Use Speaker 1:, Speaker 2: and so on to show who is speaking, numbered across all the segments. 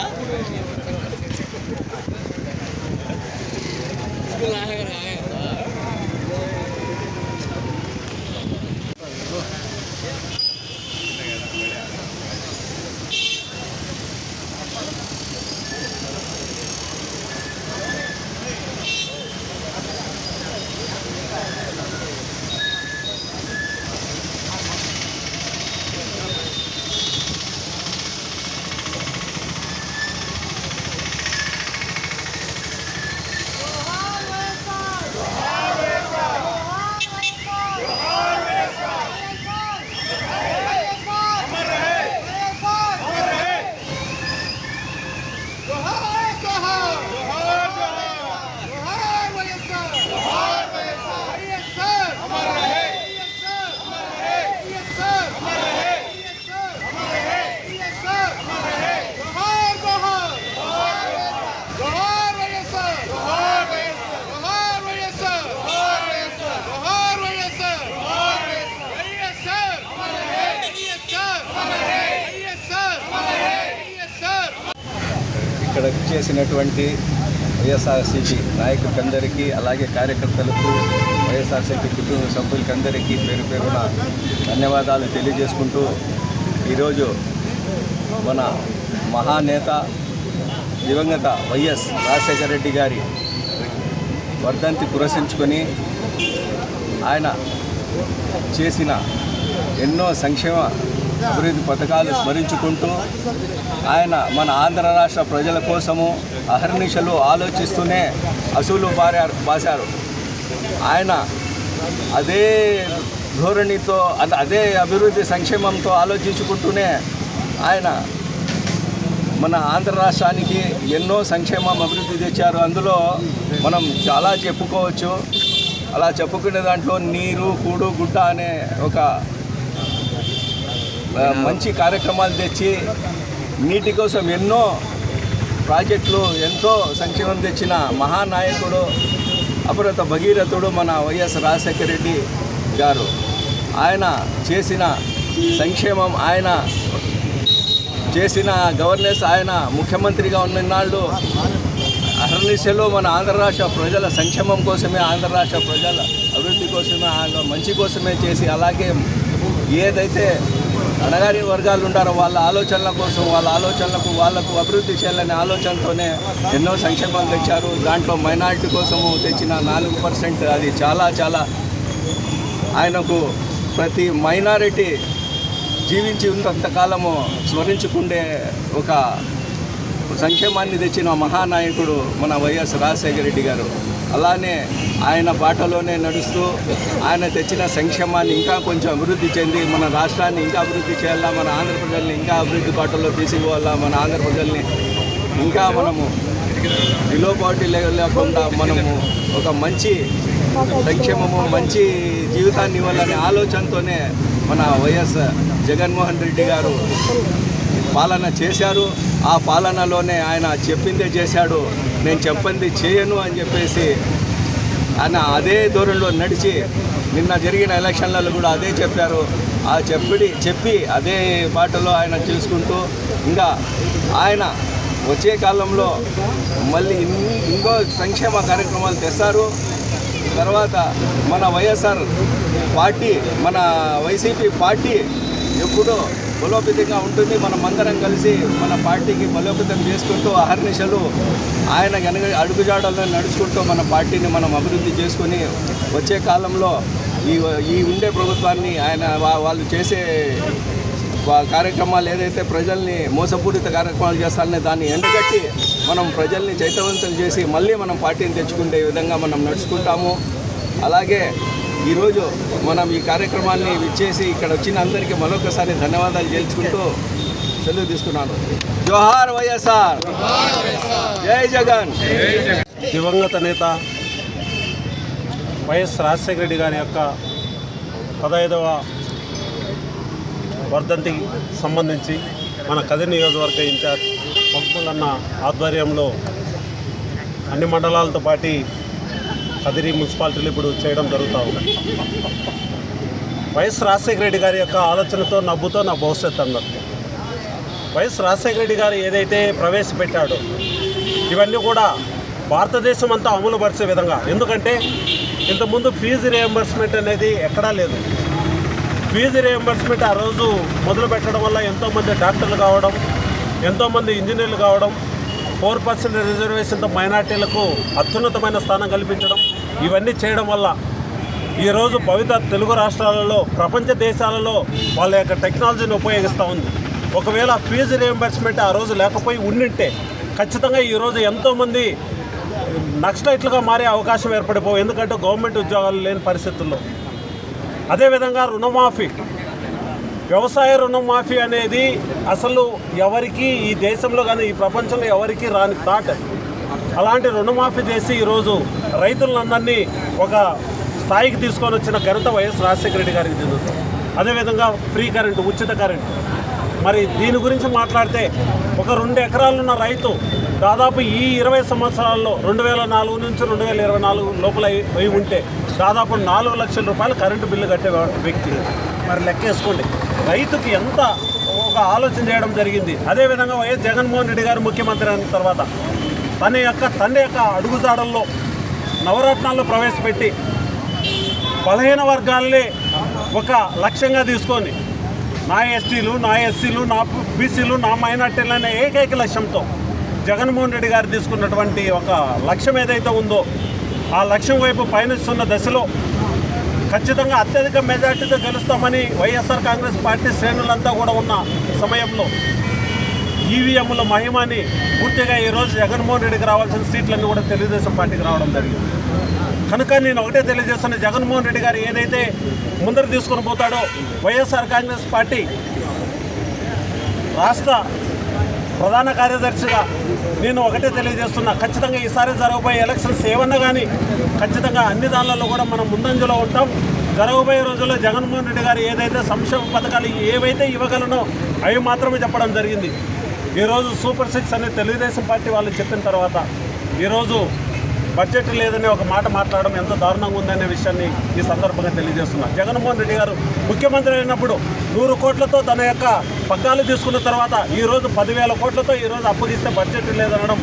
Speaker 1: Hả? Cứ la thôi rồi.
Speaker 2: ఇక్కడ చేసినటువంటి వైఎస్ఆర్సీపీ నాయకులందరికీ అలాగే కార్యకర్తలకు వైఎస్ఆర్సీపీ కుటుంబ సభ్యులకందరికీ పేరు పేరున ధన్యవాదాలు తెలియజేసుకుంటూ ఈరోజు మన మహానేత దివంగత వైఎస్ రాజశేఖర రెడ్డి గారి వర్ధంతి పురస్కరించుకొని ఆయన చేసిన ఎన్నో సంక్షేమ అభివృద్ధి పథకాలు స్మరించుకుంటూ ఆయన మన ఆంధ్ర రాష్ట్ర ప్రజల కోసము అహర్నిశలు ఆలోచిస్తూనే అసూలు పారారు బాశారు ఆయన అదే ధోరణితో అదే అభివృద్ధి సంక్షేమంతో ఆలోచించుకుంటూనే ఆయన మన ఆంధ్ర రాష్ట్రానికి ఎన్నో సంక్షేమం అభివృద్ధి తెచ్చారు. అందులో మనం చాలా చెప్పుకోవచ్చు. అలా చెప్పుకునే దాంట్లో నీరు కూడు గుడ్డ అనే ఒక మంచి కార్యక్రమాలు తెచ్చి నీటి కోసం ఎన్నో ప్రాజెక్టులు ఎంతో సంక్షేమం తెచ్చిన మహానాయకుడు అపరత భగీరథుడు మన వైఎస్ రాజశేఖర రెడ్డి గారు. ఆయన చేసిన సంక్షేమం ఆయన చేసిన గవర్నెన్స్ ఆయన ముఖ్యమంత్రిగా ఉన్ననాళ్ళు అహర్నిశలో మన ఆంధ్ర రాష్ట్ర ప్రజల సంక్షేమం కోసమే ఆంధ్ర రాష్ట్ర ప్రజల అభివృద్ధి కోసమే ఆయన మంచి కోసమే చేసి అలాగే ఏదైతే అణగారి వర్గాలు ఉంటారో వాళ్ళ ఆలోచనల కోసం వాళ్ళ ఆలోచనలకు వాళ్ళకు అభివృద్ధి చేయాలనే ఆలోచనతోనే ఎన్నో సంక్షేమాలు తెచ్చారు. దాంట్లో మైనారిటీ కోసము తెచ్చిన నాలుగు పర్సెంట్ అది చాలా చాలా ఆయనకు ప్రతి మైనారిటీ జీవించి ఉన్నంతకాలము స్మరించుకుండే ఒక సంక్షేమాన్ని తెచ్చిన మహానాయకుడు మన వైఎస్ రాజశేఖర రెడ్డి గారు. అలానే ఆయన బాటలోనే నడుస్తూ ఆయన తెచ్చిన సంక్షేమాన్ని ఇంకా కొంచెం అభివృద్ధి చెంది మన రాష్ట్రాన్ని ఇంకా అభివృద్ధి చేయాలా మన ఆంధ్ర ప్రజల్ని ఇంకా అభివృద్ధి బాటలో తీసుకుపోవాలా మన ఆంధ్ర ప్రజల్ని ఇంకా మనము బిలో పావర్టీ లేకుండా మనము ఒక మంచి సంక్షేమము మంచి జీవితాన్ని ఇవ్వాలనే ఆలోచనతోనే మన వైఎస్ జగన్మోహన్ రెడ్డి గారు పాలన చేశారు. ఆ పాలనలోనే ఆయన చెప్పిందే చేశాడు. నేను చెప్పింది చేయను అని చెప్పేసి ఆయన అదే ధోరణిలో నడిచి నిన్న జరిగిన ఎలక్షన్లలో కూడా అదే చెప్పారు. ఆ చెప్పిడి చెప్పి అదే బాటలో ఆయన చేసుకుంటూ ఇంకా ఆయన వచ్చే కాలంలో మళ్ళీ ఇన్ని ఇంకో సంక్షేమ కార్యక్రమాలు తెస్తారు. తర్వాత మన వైఎస్ఆర్ పార్టీ మన వైసీపీ పార్టీ ఎప్పుడో బలోపేతంగా ఉంటుంది. మనం అందరం కలిసి మన పార్టీకి బలోపేతం చేసుకుంటూ అహర్నిశలు ఆయన వెనక అడుగుజాడల్లో నడుచుకుంటూ మన పార్టీని మనం అభివృద్ధి చేసుకొని వచ్చే కాలంలో ఈ ఈ ఉండే ప్రభుత్వాన్ని ఆయన వాళ్ళు చేసే వా- కార్యక్రమాలు ఏదైతే ప్రజల్ని మోసపూరిత కార్యక్రమాలు చేస్తారనే దాన్ని ఎండగట్టి మనం ప్రజల్ని చైతవంతం చేసి మళ్ళీ మనం పార్టీని తెచ్చుకునే విధంగా మనం నడుచుకుంటాము. అలాగే ఈరోజు మనం ఈ కార్యక్రమాన్ని విచ్చేసి ఇక్కడ వచ్చిన అందరికీ మరొకసారి ధన్యవాదాలు చేర్చుకుంటూ సెలవు తీసుకున్నాను. జోహార్ వైఎస్ఆర్. జై జగన్.
Speaker 1: దివంగత నేత వైఎస్ రాజశేఖర రెడ్డి గారి యొక్క పదహైదవ వర్ధంతికి సంబంధించి మన కదిరి నియోజకవర్గ ఇన్ఛార్జ్ మక్బుల్ ఆధ్వర్యంలో అన్ని మండలాలతో పాటు కదిరి మున్సిపాలిటీలు ఇప్పుడు చేయడం జరుగుతూ ఉంది. వైఎస్ రాజశేఖర రెడ్డి గారి యొక్క ఆలోచనతో నవ్వుతో నా భవిష్యత్తు అన్నట్టు వైఎస్ రాజశేఖర రెడ్డి గారు ఏదైతే ప్రవేశపెట్టాడో ఇవన్నీ కూడా భారతదేశం అంతా అమలు పరిచే విధంగా. ఎందుకంటే ఇంతకుముందు ఫీజు రియంబర్స్మెంట్ అనేది ఎక్కడా లేదు. ఫీజు రియంబర్స్మెంట్ ఆ రోజు మొదలు పెట్టడం వల్ల ఎంతోమంది డాక్టర్లు కావడం ఎంతోమంది ఇంజనీర్లు కావడం ఫోర్ పర్సెంట్ రిజర్వేషన్తో మైనార్టీలకు అత్యున్నతమైన స్థానం కల్పించడం ఇవన్నీ చేయడం వల్ల ఈరోజు పవిత్ర తెలుగు రాష్ట్రాలలో ప్రపంచ దేశాలలో వాళ్ళ యొక్క టెక్నాలజీని ఉపయోగిస్తూ ఉంది. ఒకవేళ ఫీజు రియంబర్స్మెంట్ ఆ రోజు లేకపోయి ఉండింటే ఖచ్చితంగా ఈరోజు ఎంతోమంది నక్సలైట్లుగా మారే అవకాశం ఏర్పడిపో ఎందుకంటే గవర్నమెంట్ ఉద్యోగాలు లేని పరిస్థితుల్లో. అదేవిధంగా రుణమాఫీ. వ్యవసాయ రుణమాఫీ అనేది అసలు ఎవరికి ఈ దేశంలో కానీ ఈ ప్రపంచంలో ఎవరికి రాని థాట్ అలాంటి రుణమాఫీ చేసి ఈరోజు రైతులందరినీ ఒక స్థాయికి తీసుకొని వచ్చిన ఘనత వైఎస్ రాజశేఖర రెడ్డి గారికి చెందుతుంది. అదేవిధంగా ఫ్రీ కరెంటు ఉచిత కరెంటు. మరి దీని గురించి మాట్లాడితే ఒక రెండు ఎకరాలున్న రైతు దాదాపు ఈ ఇరవై సంవత్సరాల్లో రెండు వేల నాలుగు నుంచి రెండు వేల ఇరవై నాలుగు లోపల అయి- ఉంటే దాదాపు నాలుగు లక్షల రూపాయలు కరెంటు బిల్లు కట్టే వ్యక్తి. మరి లెక్కేసుకోండి. రైతుకి ఎంత ఒక ఆలోచన చేయడం జరిగింది. అదేవిధంగా వైఎస్ జగన్మోహన్ రెడ్డి గారు ముఖ్యమంత్రి అయిన తర్వాత తన యొక్క తండ్రి యొక్క అడుగుజాడల్లో నవరత్నాల్లో ప్రవేశపెట్టి బలహీన వర్గాల్ని ఒక లక్ష్యంగా తీసుకొని నా ఎస్టీలు నా ఎస్సీలు నా బీసీలు నా మైనార్టీలు అనే ఏకైక లక్ష్యంతో జగన్మోహన్ రెడ్డి గారు తీసుకున్నటువంటి ఒక లక్ష్యం ఏదైతే ఉందో ఆ లక్ష్యం వైపు పయనిస్తున్న దశలో ఖచ్చితంగా అత్యధిక మెజార్టీతో గెలుస్తామని వైఎస్ఆర్ కాంగ్రెస్ పార్టీ శ్రేణులంతా కూడా ఉన్న సమయంలో ఈవీఎంల మహిమని పూర్తిగా ఈరోజు జగన్మోహన్ రెడ్డికి రావాల్సిన సీట్లన్నీ కూడా తెలుగుదేశం పార్టీకి రావడం జరిగింది. కనుక నేను ఒకటే తెలియజేస్తున్న జగన్మోహన్ రెడ్డి గారు ఏదైతే ముందర తీసుకొని పోతాడో వైఎస్ఆర్ కాంగ్రెస్ పార్టీ రాష్ట్ర ప్రధాన కార్యదర్శిగా నేను ఒకటే తెలియజేస్తున్నా. ఖచ్చితంగా ఈసారి జరగబోయే ఎలక్షన్స్ ఏమన్నా కానీ ఖచ్చితంగా అన్ని దానిలలో కూడా మనం ముందంజలో ఉంటాం. జరగబోయే రోజుల్లో జగన్మోహన్ రెడ్డి గారు ఏదైతే సంక్షేమ పథకాలు ఏవైతే ఇవ్వగలనో అవి మాత్రమే చెప్పడం జరిగింది. ఈరోజు సూపర్ సిక్స్ అనే తెలుగుదేశం పార్టీ వాళ్ళు చెప్పిన తర్వాత ఈరోజు బడ్జెట్ లేదనే ఒక మాట మాట్లాడడం ఎంత దారుణంగా ఉందనే విషయాన్ని ఈ సందర్భంగా తెలియజేస్తున్నా. జగన్మోహన్ రెడ్డి గారు ముఖ్యమంత్రి అయినప్పుడు నూరు కోట్లతో తన యొక్క పగ్గాలు తీసుకున్న తర్వాత ఈరోజు పదివేల కోట్లతో ఈరోజు అప్పు తీస్తే బడ్జెట్ లేదనడం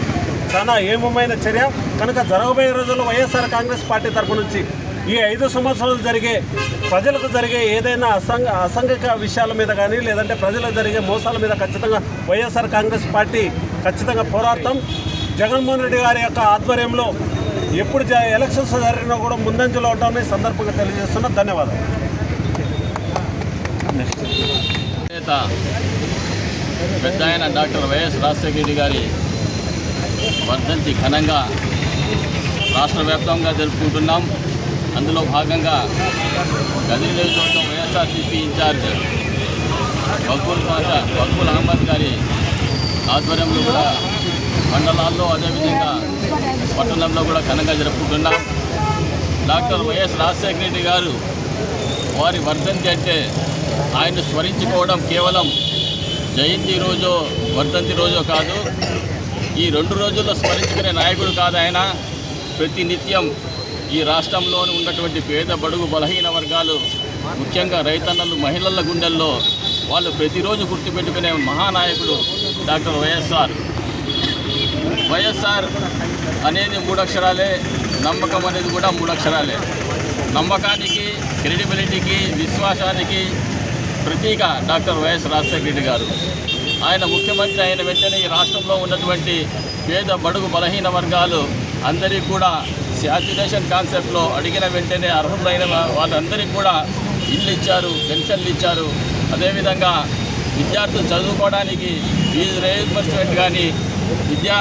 Speaker 1: చాలా ఏమమైన చర్య. కనుక జరగబోయే రోజుల్లో వైఎస్ఆర్ కాంగ్రెస్ పార్టీ తరపు నుంచి ఈ ఐదు సంవత్సరాలు జరిగే ప్రజలకు జరిగే ఏదైనా అసంఘ అసంఘిక విషయాల మీద కానీ లేదంటే ప్రజలకు జరిగే మోసాల మీద ఖచ్చితంగా వైఎస్ఆర్ కాంగ్రెస్ పార్టీ ఖచ్చితంగా పోరాడతాం. జగన్మోహన్ రెడ్డి గారి యొక్క ఆధ్వర్యంలో ఎప్పుడు ఎలక్షన్స్ జరిగినా కూడా ముందంజలో ఉంటామని సందర్భంగా తెలియజేస్తున్నా. ధన్యవాదాలు.
Speaker 3: నేత పెద్ద ఆయన డాక్టర్ వైఎస్ రాజశేఖర గారి వర్ధంతి ఘనంగా రాష్ట్ర వ్యాప్తంగా జరుపుకుంటున్నాం. అందులో భాగంగా గదిరి నియోజకవర్గం వైఎస్ఆర్సీపీ ఇన్ఛార్జ్ మక్బూల్ పాషా మక్బూల్ అహ్మద్ గారి ఆధ్వర్యంలో కూడా మండలాల్లో అదేవిధంగా పట్టణంలో కూడా ఘనంగా జరుపుకుంటున్నాం. డాక్టర్ వైఎస్ రాజశేఖర రెడ్డి గారు వారి వర్ధంతి అంటే ఆయన స్మరించుకోవడం కేవలం జయంతి రోజు వర్ధంతి రోజు కాదు ఈ రెండు రోజుల్లో స్మరించుకునే నాయకుడు కాదు ఆయన. ప్రతి నిత్యం ఈ రాష్ట్రంలో ఉన్నటువంటి పేద బడుగు బలహీన వర్గాలు ముఖ్యంగా రైతన్నలు మహిళల గుండెల్లో వాళ్ళు ప్రతిరోజు గుర్తుపెట్టుకునే మహానాయకుడు డాక్టర్ వైఎస్ఆర్. వైఎస్ఆర్ అనేది మూడు అక్షరాలే నమ్మకం అనేది కూడా మూడు అక్షరాలే నమ్మకానికి క్రెడిబిలిటీకి విశ్వాసానికి ప్రతీక డాక్టర్ వైఎస్ రాజశేఖర రెడ్డి గారు. ఆయన ముఖ్యమంత్రి అయిన వెంటనే ఈ రాష్ట్రంలో ఉన్నటువంటి పేద బడుగు బలహీన వర్గాలు అందరికీ కూడా శాచ్యురేషన్ కాన్సెప్ట్లో అడిగిన వెంటనే అర్హులైన వాళ్ళందరికీ కూడా ఇల్లు ఇచ్చారు పెన్షన్లు ఇచ్చారు. అదేవిధంగా విద్యార్థులు చదువుకోవడానికి ఫీజు రియంబర్స్మెంట్ కానీ విద్యా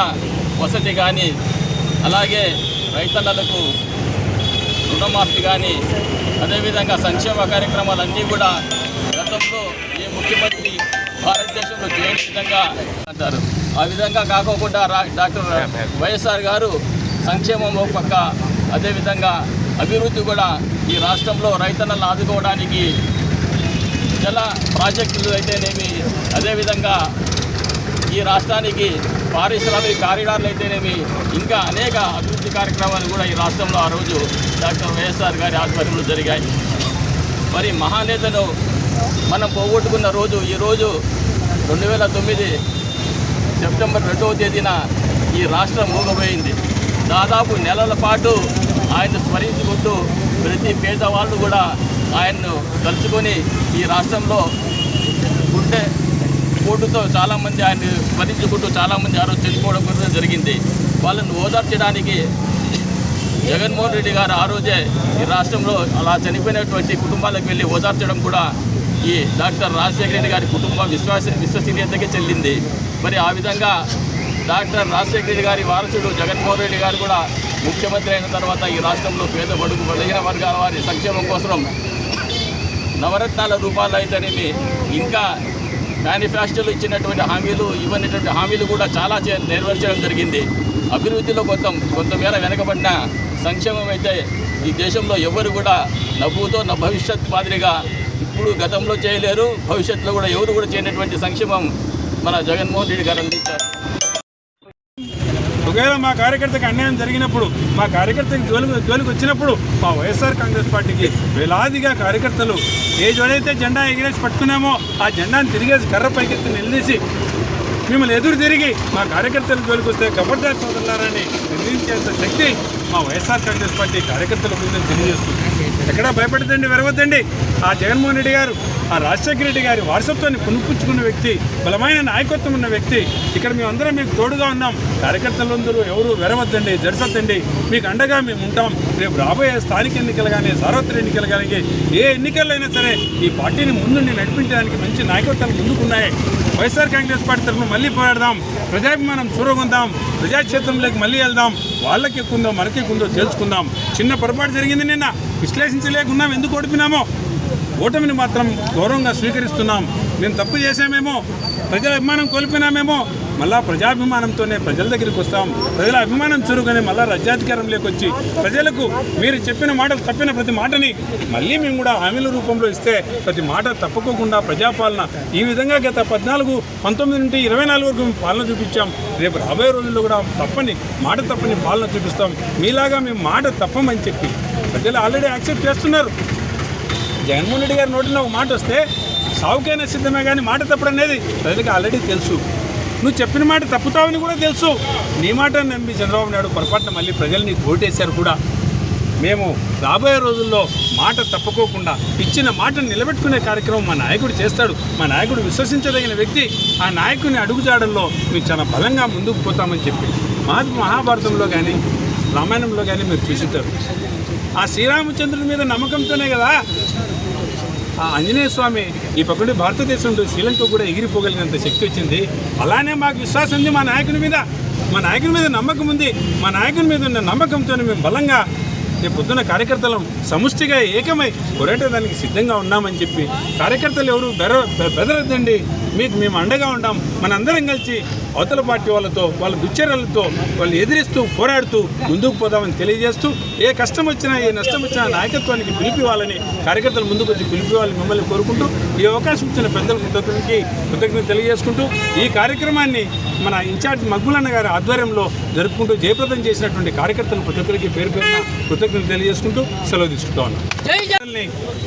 Speaker 3: వసతి కానీ అలాగే రైతన్నలకు రుణమాఫీ కానీ అదేవిధంగా సంక్షేమ కార్యక్రమాలన్నీ కూడా గతంలో ఏ ముఖ్యమంత్రి భారతదేశంలో చేయని విధంగా అంటారు. ఆ విధంగా కాకోకుండా రా- డాక్టర్ వైఎస్ఆర్ గారు సంక్షేమం ఒక పక్క అదేవిధంగా అభివృద్ధి కూడా ఈ రాష్ట్రంలో రైతన్నలను ఆదుకోవడానికి జల ప్రాజెక్టులు అయితేనేమి అదేవిధంగా ఈ రాష్ట్రానికి పారిశ్రామిక కారిడార్లు అయితేనేమి ఇంకా అనేక అభివృద్ధి కార్యక్రమాలు కూడా ఈ రాష్ట్రంలో ఆ రోజు డాక్టర్ వైఎస్ఆర్ గారి ఆధ్వర్యంలో జరిగాయి. మరి మహానేతను మనం పోగొట్టుకున్న రోజు ఈరోజు రెండు వేల తొమ్మిది సెప్టెంబర్ రెండవ తేదీన ఈ రాష్ట్రం మూగబోయింది దాదాపు నెలల పాటు ఆయన స్మరించుకుంటూ ప్రతి పేదవాళ్ళు కూడా ఆయన్ను తలుచుకొని ఈ రాష్ట్రంలో గుండె పోటుతో చాలామంది ఆయన స్మరించుకుంటూ చాలామంది ఆరోజు చనిపోవడం కూడా జరిగింది. వాళ్ళని ఓదార్చడానికి జగన్మోహన్ రెడ్డి గారు ఆ రోజే ఈ రాష్ట్రంలో అలా చనిపోయినటువంటి కుటుంబాలకు వెళ్ళి ఓదార్చడం కూడా ఈ డాక్టర్ రాజశేఖర రెడ్డి గారి కుటుంబం విశ్వాస విశ్వసనీయతకే చెల్లింది. మరి ఆ విధంగా డాక్టర్ రాజశేఖర రెడ్డి గారి వారసుడు జగన్మోహన్ రెడ్డి గారు కూడా ముఖ్యమంత్రి అయిన తర్వాత ఈ రాష్ట్రంలో పేద బడుగు బలహీన వర్గాల వారి సంక్షేమం కోసం నవరత్నాల రూపాలు అయితేనేమి ఇంకా మేనిఫెస్టోలు ఇచ్చినటువంటి హామీలు ఇవ్వనటువంటి హామీలు కూడా చాలా చే- నెరవేర్చడం జరిగింది. అభివృద్ధిలో కొంత కొంతమేర వెనకబడిన సంక్షేమం అయితే ఈ దేశంలో ఎవరు కూడా నవ్వుతో నా భవిష్యత్ మాదిరిగా ఇప్పుడు గతంలో చేయలేరు భవిష్యత్తులో కూడా ఎవరు కూడా చేయనటువంటి సంక్షేమం మన జగన్మోహన్ రెడ్డి గారు అందించారు.
Speaker 4: ఒకవేళ మా కార్యకర్తకి అన్యాయం జరిగినప్పుడు మా కార్యకర్తకి జోలికి జోలికి వచ్చినప్పుడు మా వైఎస్ఆర్ కాంగ్రెస్ పార్టీకి వేలాదిగా కార్యకర్తలు ఏ జోడైతే జెండా ఎగిరేసి పట్టుకున్నామో ఆ జెండాను తిరిగేసి కర్ర పైకెత్తి నిలదీసి మిమ్మల్ని ఎదురు తిరిగి మా కార్యకర్తల జోలికి వస్తే కబడ్దార్ సోదరులారని నిర్ణయించేంత శక్తి మా వైఎస్ఆర్ కాంగ్రెస్ పార్టీ కార్యకర్తలకు ఉందని తెలియజేస్తుంది. ఎక్కడా భయపడదండి వెరవద్దండి. ఆ జగన్మోహన్ రెడ్డి గారు ఆ రాజశేఖర రెడ్డి గారి వారసత్వాన్ని పునుపుచ్చుకున్న వ్యక్తి బలమైన నాయకత్వం ఉన్న వ్యక్తి. ఇక్కడ మేమందరం మీకు తోడుగా ఉన్నాం. కార్యకర్తలందరూ ఎవరు వెరవద్దండి జరసద్దండి మీకు అండగా మేము ఉంటాం. రేపు రాబోయే స్థానిక ఎన్నికలు కానీ సార్వత్రిక ఎన్నికలు కానీ ఏ ఎన్నికల్లో అయినా సరే ఈ పార్టీని ముందుండి నడిపించడానికి మంచి నాయకత్వాలు ముందుకున్నాయి. వైఎస్ఆర్ కాంగ్రెస్ పార్టీ తరఫున మళ్ళీ పోరాడదాం. ప్రజాభిమానం చూరగొందాం. ప్రజాక్షేత్రంలోకి మళ్ళీ వెళ్దాం. వాళ్ళకి ఎక్కుందో మనకి ఎక్కుందో తెలుసుకుందాం. చిన్న పొరపాటు జరిగింది నిన్న. విశ్లేషించలేకున్నాం ఎందుకు ఓడిపినామో? ఓటమిని మాత్రం గౌరవంగా స్వీకరిస్తున్నాం. మేము తప్పు చేసామేమో ప్రజల అభిమానం కోల్పోయినామేమో? మళ్ళా ప్రజాభిమానంతోనే ప్రజల దగ్గరికి వస్తాం. ప్రజల అభిమానం చురుగానే మళ్ళా రాజ్యాధికారంలోకి వచ్చి ప్రజలకు మీరు చెప్పిన మాటలు తప్పిన ప్రతి మాటని మళ్ళీ మేము కూడా హామీల రూపంలో ఇస్తే ప్రతి మాట తప్పుకోకుండా ప్రజాపాలన ఈ విధంగా గత పద్నాలుగు పంతొమ్మిది నుండి ఇరవై నాలుగు వరకు మేము పాలన చూపించాం. రేపు రాబోయే రోజుల్లో కూడా తప్పని మాట తప్పని పాలన చూపిస్తాం. మీలాగా మేము మాట తప్పమని చెప్పి ప్రజలు ఆల్రెడీ యాక్సెప్ట్ చేస్తున్నారు. జగన్మోహన్ రెడ్డి గారి నోటిలో ఒక మాట వస్తే సావుకైనా సిద్ధమే కానీ మాట తప్పడం అనేది ప్రజలకు ఆల్రెడీ తెలుసు. నువ్వు చెప్పిన మాట తప్పుతావని కూడా తెలుసు. నీ మాట నమ్మి చంద్రబాబు నాయుడు పొరపాటున మళ్ళీ ప్రజలు నీకు ఓటేశారు కూడా. మేము రాబోయే రోజుల్లో మాట తప్పుకోకుండా ఇచ్చిన మాటను నిలబెట్టుకునే కార్యక్రమం మా నాయకుడు చేస్తాడు. మా నాయకుడు విశ్వసించదగిన వ్యక్తి. ఆ నాయకుని అడుగుజాడల్లో మేము చాలా బలంగా ముందుకు పోతామని చెప్పి మహా మహాభారతంలో కానీ రామాయణంలో కానీ మీరు చూసుంటారు. ఆ శ్రీరామచంద్రుడి మీద నమ్మకంతోనే కదా? ఆ ఆంజనేయ స్వామి ఈ పక్కన భారతదేశంలో శ్రీలంక కూడా ఎగిరిపోగలిగినంత శక్తి వచ్చింది. అలానే మాకు విశ్వాసం ఉంది మా నాయకుని మీద మా నాయకుని మీద నమ్మకం ఉంది. మా నాయకుని మీద ఉన్న నమ్మకంతో మేము బలంగా రేపు పొద్దున కార్యకర్తలం సముష్టిగా ఏకమై పోరాటడానికి సిద్ధంగా ఉన్నామని చెప్పి కార్యకర్తలు ఎవరు బెర బెదరద్దండి. మీకు మేము అండగా ఉంటాం మనందరం కలిసి అవతల పార్టీ వాళ్ళతో వాళ్ళ దుశ్చర్యలతో వాళ్ళు ఎదిరిస్తూ పోరాడుతూ ముందుకు పోదామని తెలియజేస్తూ ఏ కష్టం వచ్చినా ఏ నష్టం వచ్చినా నాయకత్వానికి పిలిపివ్వాలని కార్యకర్తలు ముందుకు వచ్చి పిలిపివ్వాలని మిమ్మల్ని కోరుకుంటూ ఈ అవకాశం ఇచ్చిన పెద్దల కృతజ్ఞతకి కృతజ్ఞత తెలియజేసుకుంటూ ఈ కార్యక్రమాన్ని మన ఇన్ఛార్జ్ మగ్గులన్న గారి ఆధ్వర్యంలో జరుపుకుంటూ జయప్రదం చేసినటువంటి కార్యకర్తలు ప్రతి ఒక్కరికి పేరు పేరున కృతజ్ఞత తెలియజేసుకుంటూ సెలవు తీసుకుంటా ఉన్నాం.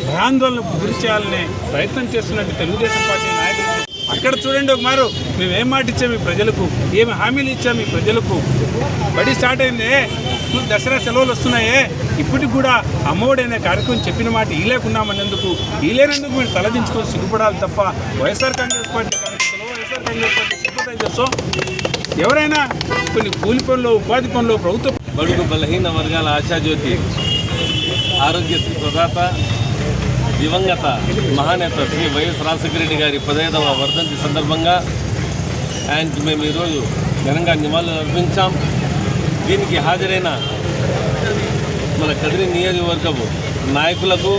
Speaker 4: భయాందోళనకు గురి చేయాలని ప్రయత్నం చేస్తున్నట్టు తెలుగుదేశం పార్టీ నాయకులు అక్కడ చూడండి ఒక మారు మేము ఏం మాట ఇచ్చాము ఈ ప్రజలకు? ఏమి హామీలు ఇచ్చాము ఈ ప్రజలకు? బడి స్టార్ట్ అయిందే దసరా సెలవులు వస్తున్నాయే. ఇప్పటికి కూడా అమ్మఒడి అనే కార్యక్రమం చెప్పిన మాట ఈ లేకున్నామన్నందుకు మీరు తలదించుకొని సిగ్గుపడాలి తప్ప వైఎస్ఆర్ కాంగ్రెస్ పార్టీ కార్యకర్తలు వైఎస్ఆర్ కాంగ్రెస్ పార్టీ సింపథైజర్స్ ఎవరైనా కొన్ని కూలి పనులు ఉపాధి పనులు ప్రభుత్వ
Speaker 3: బడుగు బలహీన వర్గాల ఆశాజ్యోతి ఆరోగ్యశ్రీ ప్రదాత దివంగత మహానేత శ్రీ వైఎస్ రాజశేఖర రెడ్డి గారి పదహైదవ వర్ధంతి సందర్భంగా ఆయనకి మేము ఈరోజు ఘనంగా నివాళులు అర్పించాం. దీనికి హాజరైన మన కదిరి నియోజకవర్గపు నాయకులకు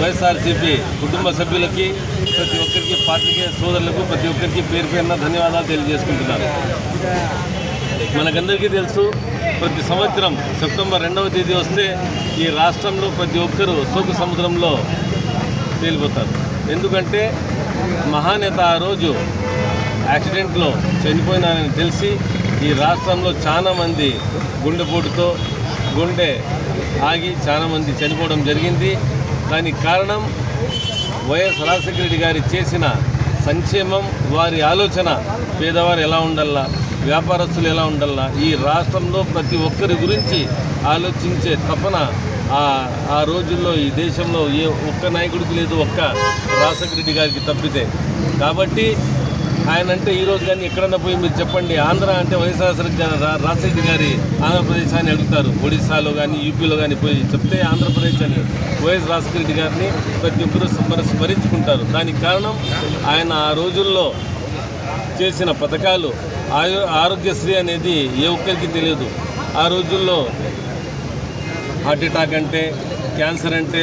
Speaker 3: వైఎస్ఆర్సీపీ కుటుంబ సభ్యులకి ప్రతి ఒక్కరికి పాత్రికేయ సోదరులకు ప్రతి ఒక్కరికి పేరు పేరున ధన్యవాదాలు తెలియజేసుకుంటున్నాను. మనకందరికీ తెలుసు ప్రతి సంవత్సరం సెప్టెంబర్ రెండవ తేదీ వస్తే ఈ రాష్ట్రంలో ప్రతి ఒక్కరూ సోకు సముద్రంలో తేలిపోతారు. ఎందుకంటే మహానేత ఆ రోజు యాక్సిడెంట్లో చనిపోయినారని తెలిసి ఈ రాష్ట్రంలో చాలామంది గుండెపోటుతో గుండె ఆగి చాలామంది చనిపోవడం జరిగింది. దానికి కారణం వైఎస్ రాజశేఖర రెడ్డి గారి చేసిన సంక్షేమం వారి ఆలోచన పేదవారు ఎలా ఉండాలా వ్యాపారస్తులు ఎలా ఉండాలా ఈ రాష్ట్రంలో ప్రతి ఒక్కరి గురించి ఆలోచించే తపన ఆ రోజుల్లో ఈ దేశంలో ఏ ఒక్క నాయకుడికి లేదు ఒక్క రాజశేఖర రెడ్డి గారికి తప్పితే. కాబట్టి ఆయన అంటే ఈ రోజు కానీ ఎక్కడన్నా పోయి మీరు చెప్పండి ఆంధ్ర అంటే వైఎస్ఆర్ రాజశేఖర గారి ఆంధ్రప్రదేశ్ అని అడుగుతారు. ఒడిశాలో కానీ యూపీలో కానీ పోయి చెప్తే ఆంధ్రప్రదేశ్ అని వైఎస్ రాజశేఖర రెడ్డి గారిని ప్రతి ఒక్కరూ స్మరించుకుంటారు. దానికి కారణం ఆయన ఆ రోజుల్లో చేసిన పథకాలు ఆయు ఆరోగ్యశ్రీ అనేది ఏ ఒక్కరికి తెలియదు. ఆ రోజుల్లో హార్ట్ అటాక్ అంటే క్యాన్సర్ అంటే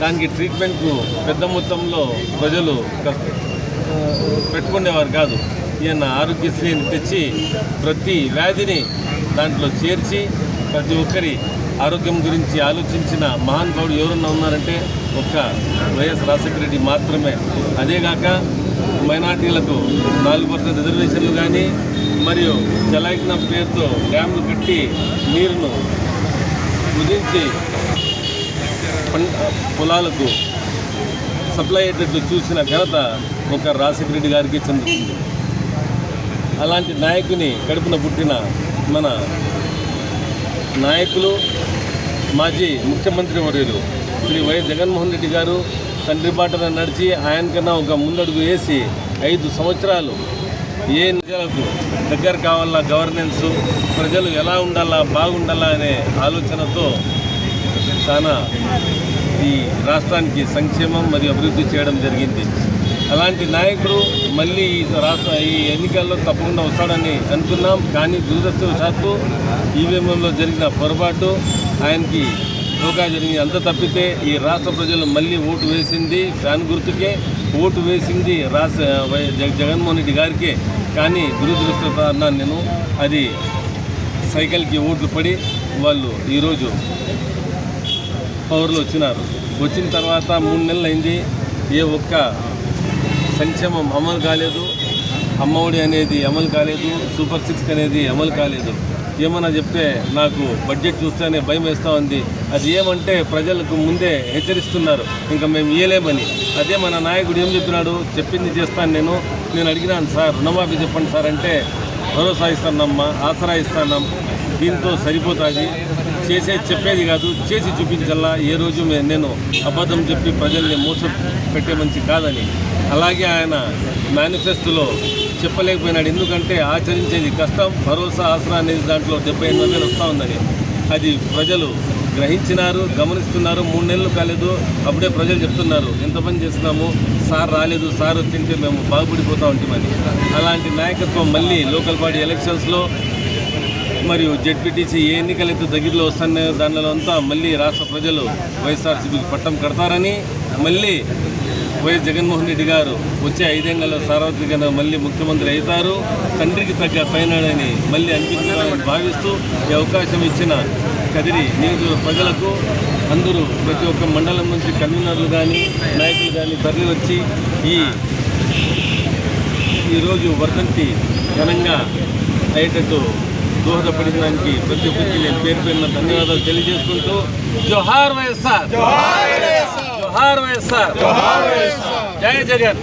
Speaker 3: దానికి ట్రీట్మెంట్కు పెద్ద మొత్తంలో ప్రజలు పెట్టుకునేవారు కాదు. ఈయన ఆరోగ్యశ్రీని తెచ్చి ప్రతి వ్యాధిని దాంట్లో చేర్చి ప్రతి ఒక్కరి ఆరోగ్యం గురించి ఆలోచించిన మహానుభావుడు ఎవరన్నా ఉన్నారంటే ఒక్క వైఎస్ రాజశేఖర రెడ్డి మాత్రమే. అదేగాక మైనార్టీలకు నాలుగు పర్సెంట్ రిజర్వేషన్లు కానీ మరియు చలాయికిన పేరుతో డ్యామ్లు కట్టి నీరును కుదించి పంట పొలాలకు సప్లై అయ్యేటట్లు చూసిన ఘనత ఒక రాజశేఖర రెడ్డి గారికి చెందుతుంది. అలాంటి నాయకుని కడుపున పుట్టిన మన నాయకులు మాజీ ముఖ్యమంత్రి వర్యులు శ్రీ వైఎస్ జగన్మోహన్ రెడ్డి గారు తండ్రి బాటన నడిచి ఆయన కన్నా ఒక ముందడుగు వేసి ఐదు సంవత్సరాలు ఏ ప్రజలకు దగ్గర కావాలా గవర్నెన్స్ ప్రజలు ఎలా ఉండాలా బాగుండాలా అనే ఆలోచనతో చాలా ఈ రాష్ట్రానికి సంక్షేమం మరియు అభివృద్ధి చేయడం జరిగింది. అలాంటి నాయకుడు మళ్ళీ ఈ రాష్ట్ర ఈ ఎన్నికల్లో తప్పకుండా వస్తాడని అనుకున్నాం. కానీ దురదృష్టవశాత్తు ఈవీఎంలో జరిగిన పొరపాటు ఆయనకి ధోకా జరిగింది. అంత తప్పితే ఈ రాష్ట్ర ప్రజలు మళ్ళీ ఓటు వేసింది ఫ్యాన్ గుర్తుకే. ఓటు వేసింది రాస జగన్మోహన్ రెడ్డి గారికే. కానీ దురదృష్ట అన్నాను నేను అది సైకిల్కి ఓట్లు పడి వాళ్ళు ఈరోజు పవర్లో వచ్చినారు. వచ్చిన తర్వాత మూడు నెలలు అయింది. ఏ ఒక్క సంక్షేమం అమలు కాలేదు. అమ్మఒడి అనేది అమలు కాలేదు. సూపర్ సిక్స్ అనేది అమలు కాలేదు. ఏమన్నా చెప్తే నాకు బడ్జెట్ చూస్తేనే భయం వేస్తూ ఉంది. అది ఏమంటే ప్రజలకు ముందే హెచ్చరిస్తున్నారు. ఇంకా మేము ఇయ్యలేమని. అదే మన నాయకుడు ఏం చెప్పినాడు చెప్పింది చేస్తాను నేను. నేను అడిగినాను సార్ రుణమాఫీ చెప్పండి సార్ అంటే భరోసా ఇస్తానమ్మా ఆసరా ఇస్తానం. దీంతో సరిపోతుంది. చేసే చెప్పేది కాదు. చేసి చూపించాలా ఏ రోజు నేను అబద్ధం చెప్పి ప్రజల్ని మోస పెట్టే మంచి కాదని. అలాగే ఆయన మేనిఫెస్టోలో చెప్పలేకపోయినాడు. ఎందుకంటే ఆచరించేది కష్టం భరోసా ఆసరా అనేది దాంట్లో డెబ్బై ఎనిమిది వేలు వస్తూ ఉందని. అది ప్రజలు గ్రహించినారు గమనిస్తున్నారు. మూడు నెలలు కాలేదు అప్పుడే ప్రజలు చెప్తున్నారు ఎంత పని చేస్తున్నాము? సార్ రాలేదు సార్ వచ్చింటే మేము బాగుపడిపోతూ ఉంటామని. అలాంటి నాయకత్వం మళ్ళీ లోకల్ బాడీ ఎలక్షన్స్లో మరియు జెడ్పీటీసీ ఏ ఎన్నికలైతే దగ్గరలో వస్తున్నాయో దానిలో అంతా మళ్ళీ రాష్ట్ర ప్రజలు వైఎస్ఆర్సీపీకి పట్టం కడతారని మళ్ళీ వైఎస్ జగన్మోహన్ రెడ్డి గారు వచ్చే ఐదేళ్ళలో సార్వత్రికంగా మళ్ళీ ముఖ్యమంత్రి అవుతారు. తండ్రికి తగ్గ పైనాడని మళ్ళీ అనిపించాలని భావిస్తూ ఈ అవకాశం ఇచ్చిన కదిరి నియోజకవర్గ ప్రజలకు అందరూ ప్రతి ఒక్క మండలం నుంచి కన్వీనర్లు కానీ నాయకులు కానీ తరలి వచ్చి ఈ ఈరోజు వర్ధంతి ఘనంగా అయ్యేటట్టు దోహదపడిన ప్రతి ఒక్కరికి నేను పేరు పేరున ధన్యవాదాలు తెలియజేసుకుంటూ. జోహార్ వైఎస్ఆర్. జోహార్ వైఎస్ఆర్. జై జగన్.